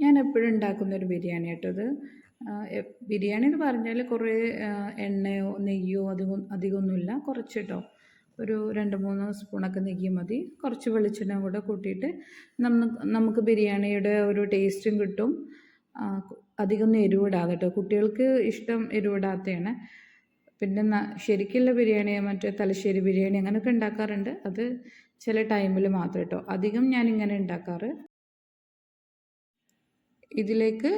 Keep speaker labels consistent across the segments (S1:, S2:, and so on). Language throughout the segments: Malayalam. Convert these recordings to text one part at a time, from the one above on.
S1: ഞാൻ എപ്പോഴും ഉണ്ടാക്കുന്നൊരു ബിരിയാണി കേട്ടത് ബിരിയാണി എന്ന് പറഞ്ഞാൽ കുറേ എണ്ണയോ നെയ്യോ അധികം അധികമൊന്നുമില്ല. കുറച്ച് കേട്ടോ ഒരു രണ്ട് മൂന്ന് സ്പൂണൊക്കെ നെയ്യ് മതി. കുറച്ച് വെളിച്ചെണ്ണ കൂടെ കൂട്ടിയിട്ട് നമുക്ക് നമുക്ക് ബിരിയാണിയുടെ ഒരു ടേസ്റ്റും കിട്ടും. അധികമൊന്നും എരിവിടാതെ കേട്ടോ. കുട്ടികൾക്ക് ഇഷ്ടം എരിവിടാത്തതാണ് പിന്നെ ശരിക്കുള്ള ബിരിയാണി മറ്റേ തലശ്ശേരി ബിരിയാണി അങ്ങനെയൊക്കെ ഉണ്ടാക്കാറുണ്ട്. അത് ചില ടൈമിൽ മാത്രം കേട്ടോ. അധികം ഞാനിങ്ങനെ ഉണ്ടാക്കാറ്. ഇതിലേക്ക്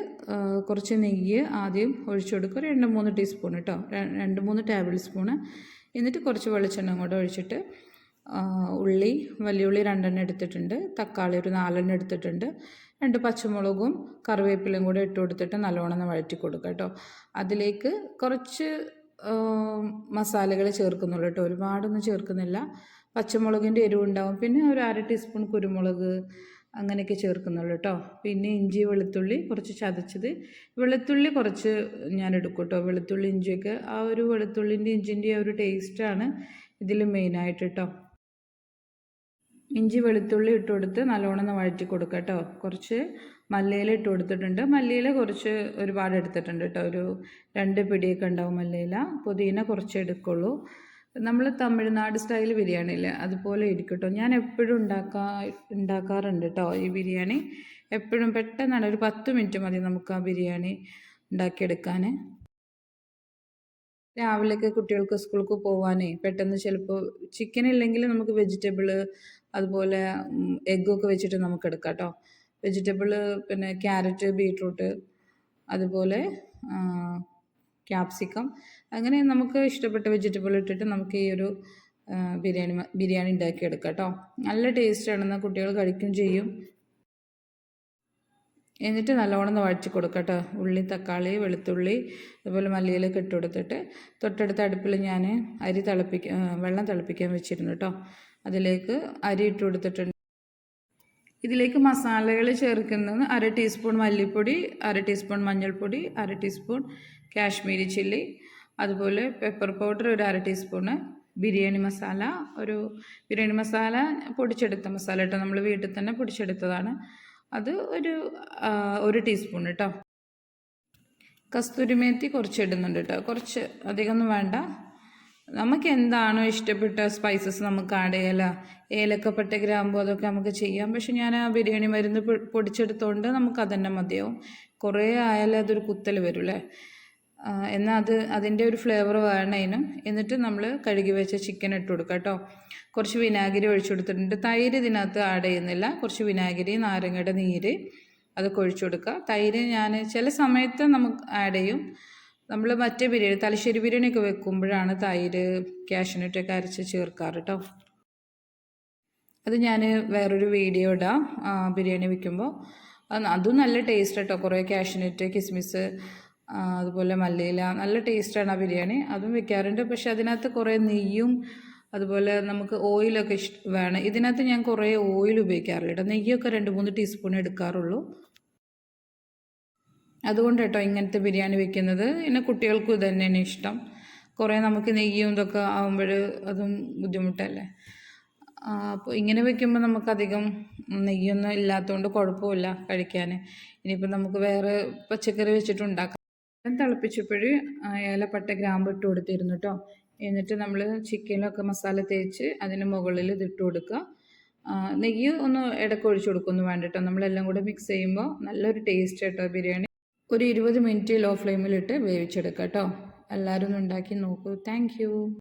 S1: കുറച്ച് നെയ്യ് ആദ്യം ഒഴിച്ചു കൊടുക്കുക രണ്ട് മൂന്ന് ടീസ്പൂൺ കേട്ടോ. രണ്ട് മൂന്ന് ടേബിൾ സ്പൂണ്. എന്നിട്ട് കുറച്ച് വെളിച്ചെണ്ണ കൂടെ ഒഴിച്ചിട്ട് ഉള്ളി വലിയ ഉള്ളി രണ്ടെണ്ണം എടുത്തിട്ടുണ്ട്. തക്കാളി ഒരു നാലെണ്ണം എടുത്തിട്ടുണ്ട്. രണ്ട് പച്ചമുളകും കറിവേപ്പിലയും കൂടെ ഇട്ട് കൊടുത്തിട്ട് നല്ലോണം വഴറ്റി കൊടുക്കുക കേട്ടോ. അതിലേക്ക് കുറച്ച് മസാലകൾ ചേർക്കുന്നുള്ളൂ കേട്ടോ. ഒരുപാടൊന്നും ചേർക്കുന്നില്ല. പച്ചമുളകിന്റെ എരിവുണ്ടാവും. പിന്നെ ഒരു അര ടീസ്പൂൺ കുരുമുളക് അങ്ങനെയൊക്കെ ചേർക്കുന്നുള്ളൂ കേട്ടോ. പിന്നെ ഇഞ്ചി വെളുത്തുള്ളി കുറച്ച് ചതച്ചത്. വെളുത്തുള്ളി കുറച്ച് ഞാൻ എടുക്കും കേട്ടോ. വെളുത്തുള്ളി ഇഞ്ചിയൊക്കെ. ആ ഒരു വെളുത്തുള്ളിന്റെ ഇഞ്ചിന്റെ ആ ഒരു ടേസ്റ്റാണ് ഇതിൽ മെയിനായിട്ട് കേട്ടോ. ഇഞ്ചി വെളുത്തുള്ളി ഇട്ട് കൊടുത്ത് നല്ലോണം വഴറ്റി കൊടുക്കുക കേട്ടോ. കുറച്ച് മല്ലിയില ഇട്ട് കൊടുത്തിട്ടുണ്ട്. മല്ലിയില കുറച്ച് ഒരുപാട് എടുത്തിട്ടുണ്ട് കേട്ടോ. ഒരു രണ്ട് പിടിയൊക്കെ ഉണ്ടാവും മല്ലിയില. പുതിന കുറച്ച് എടുക്കുള്ളൂ. നമ്മൾ തമിഴ്നാട് സ്റ്റൈൽ ബിരിയാണി ഇല്ലേ അതുപോലെ ഇരിക്കും കേട്ടോ ഞാൻ എപ്പോഴും ഉണ്ടാക്കാ ഉണ്ടാക്കാറുണ്ട് കേട്ടോ ഈ ബിരിയാണി. എപ്പോഴും പെട്ടെന്നാണ് ഒരു പത്ത് മിനിറ്റ് മതി നമുക്ക് ആ ബിരിയാണി ഉണ്ടാക്കിയെടുക്കാൻ രാവിലെയൊക്കെ കുട്ടികൾക്ക് സ്കൂൾക്ക് പോകാനേ പെട്ടെന്ന് ചിലപ്പോൾ ചിക്കൻ ഇല്ലെങ്കിൽ നമുക്ക് വെജിറ്റബിൾ അതുപോലെ എഗ്ഗൊക്കെ വെച്ചിട്ട് നമുക്ക് എടുക്കാം കേട്ടോ വെജിറ്റബിൾ പിന്നെ ക്യാരറ്റ് ബീട്രൂട്ട് അതുപോലെ ക്യാപ്സിക്കം അങ്ങനെ നമുക്ക് ഇഷ്ടപ്പെട്ട വെജിറ്റബിൾ ഇട്ടിട്ട് നമുക്ക് ഈ ഒരു ബിരിയാണി ബിരിയാണി ഉണ്ടാക്കിയെടുക്കാം കേട്ടോ. നല്ല ടേസ്റ്റ് ആണെന്ന് കുട്ടികൾ കഴിക്കും ചെയ്യും. എന്നിട്ട് നല്ലോണം ഒന്ന് വഴറ്റി കൊടുക്കുക കേട്ടോ. ഉള്ളി തക്കാളി വെളുത്തുള്ളി അതുപോലെ മല്ലിയിലൊക്കെ ഇട്ട് കൊടുത്തിട്ട് തൊട്ടടുത്ത അടുപ്പിൽ ഞാൻ അരി തിളപ്പിക്കാൻ വെള്ളം തിളപ്പിക്കാൻ വെച്ചിരുന്നു കേട്ടോ. അതിലേക്ക് അരി ഇട്ട് കൊടുത്തിട്ടുണ്ട്. ഇതിലേക്ക് മസാലകൾ ചേർക്കുന്നത് അര ടീസ്പൂൺ മല്ലിപ്പൊടി അര ടീസ്പൂൺ മഞ്ഞൾപ്പൊടി അര ടീസ്പൂൺ കാശ്മീരി ചില്ലി അതുപോലെ പെപ്പർ പൗഡർ ഒരു അര ടീസ്പൂണ് ബിരിയാണി മസാല ഒരു ബിരിയാണി മസാല പൊടിച്ചെടുത്ത മസാല കേട്ടോ നമ്മൾ വീട്ടിൽ തന്നെ പൊടിച്ചെടുത്തതാണ്. അത് ഒരു ഒരു ടീസ്പൂൺ കേട്ടോ കസ്തൂരിമേത്തി കുറച്ച് ഇടുന്നുണ്ട് കേട്ടോ കുറച്ച് അധികമൊന്നും വേണ്ട. നമുക്ക് എന്താണോ ഇഷ്ടപ്പെട്ട സ്പൈസസ് നമുക്ക് ആഡ് ചെയ്യല. ഏലക്കപ്പെട്ട ഗ്രാമ്പോ അതൊക്കെ നമുക്ക് ചെയ്യാം. പക്ഷെ ഞാൻ ആ ബിരിയാണി മരുന്ന് പൊടിച്ചെടുത്തോണ്ട് നമുക്ക് അതന്നെ മതിയാവും. കുറേ ആയാലും അതൊരു കുത്തൽ വരും എന്നാൽ അത് അതിന്റെ ഒരു ഫ്ലേവർ വേണേനും. എന്നിട്ട് നമ്മൾ കഴുകി വെച്ച ചിക്കൻ ഇട്ട് കൊടുക്കുക കേട്ടോ കുറച്ച് വിനാഗിരി ഒഴിച്ചു കൊടുത്തിട്ടുണ്ട്. തൈര് ഇതിനകത്ത് ആഡ് ചെയ്യുന്നില്ല. കുറച്ച് വിനാഗിരി നാരങ്ങയുടെ നീര് അതൊക്കെ ഒഴിച്ചു കൊടുക്കുക തൈര് ഞാൻ ചില സമയത്ത് നമുക്ക് ആഡ് ചെയ്യും. നമ്മൾ മറ്റേ ബിരിയാണി തലശ്ശേരി ബിരിയാണിയൊക്കെ വെക്കുമ്പോഴാണ് തൈര് ക്യാഷ്നട്ടൊക്കെ അരച്ച് ചേർക്കാറ് കേട്ടോ അത് ഞാൻ വേറൊരു വീഡിയോ ഇടാം. ബിരിയാണി വെക്കുമ്പോൾ അതും നല്ല ടേസ്റ്റ് കേട്ടോ കുറേ ക്യാഷ്നട്ട് കിസ്മിസ് അതുപോലെ മല്ലിയില നല്ല ടേസ്റ്റാണ് ആ ബിരിയാണി. അതും വെക്കാറുണ്ട്. പക്ഷെ അതിനകത്ത് കുറേ നെയ്യും അതുപോലെ നമുക്ക് ഓയിലൊക്കെ ഇഷ്ട വേണം. ഇതിനകത്ത് ഞാൻ കുറേ ഓയിൽ ഉപയോഗിക്കാറില്ല കേട്ടോ. നെയ്യൊക്കെ രണ്ട് മൂന്ന് ടീസ്പൂൺ എടുക്കാറുള്ളൂ. അതുകൊണ്ട് കേട്ടോ ഇങ്ങനത്തെ ബിരിയാണി വെക്കുന്നത്. പിന്നെ കുട്ടികൾക്കും ഇത് തന്നെയാണ് ഇഷ്ടം. കുറേ നമുക്ക് നെയ്യും ഇതൊക്കെ ആകുമ്പോൾ അതും ബുദ്ധിമുട്ടല്ലേ? അപ്പോൾ ഇങ്ങനെ വെക്കുമ്പോൾ നമുക്കധികം നെയ്യൊന്നും ഇല്ലാത്തതുകൊണ്ട് കുഴപ്പമില്ല കഴിക്കാൻ. ഇനിയിപ്പോൾ നമുക്ക് വേറെ പച്ചക്കറി വെച്ചിട്ടുണ്ടാക്കാം തിളപ്പിച്ചപ്പോൾ ഏലപ്പട്ട ഗ്രാമ്പ് ഇട്ട് കൊടുത്തിരുന്നു കേട്ടോ. എന്നിട്ട് നമ്മൾ ചിക്കനിലൊക്കെ മസാല തേച്ച് അതിന് മുകളിൽ ഇതിട്ട് കൊടുക്കുക. നെയ്യ് ഒന്ന് ഇടയ്ക്ക് ഒഴിച്ചു കൊടുക്കൊന്നും വേണ്ട കേട്ടോ നമ്മളെല്ലാം കൂടെ മിക്സ് ചെയ്യുമ്പോൾ നല്ലൊരു ടേസ്റ്റ് കേട്ടോ ബിരിയാണി. ഒരു ഇരുപത് മിനിറ്റ് ലോ ഫ്ലെയിമിലിട്ട് വേവിച്ചെടുക്കാം കേട്ടോ. എല്ലാവരും ഉണ്ടാക്കി നോക്കൂ. താങ്ക്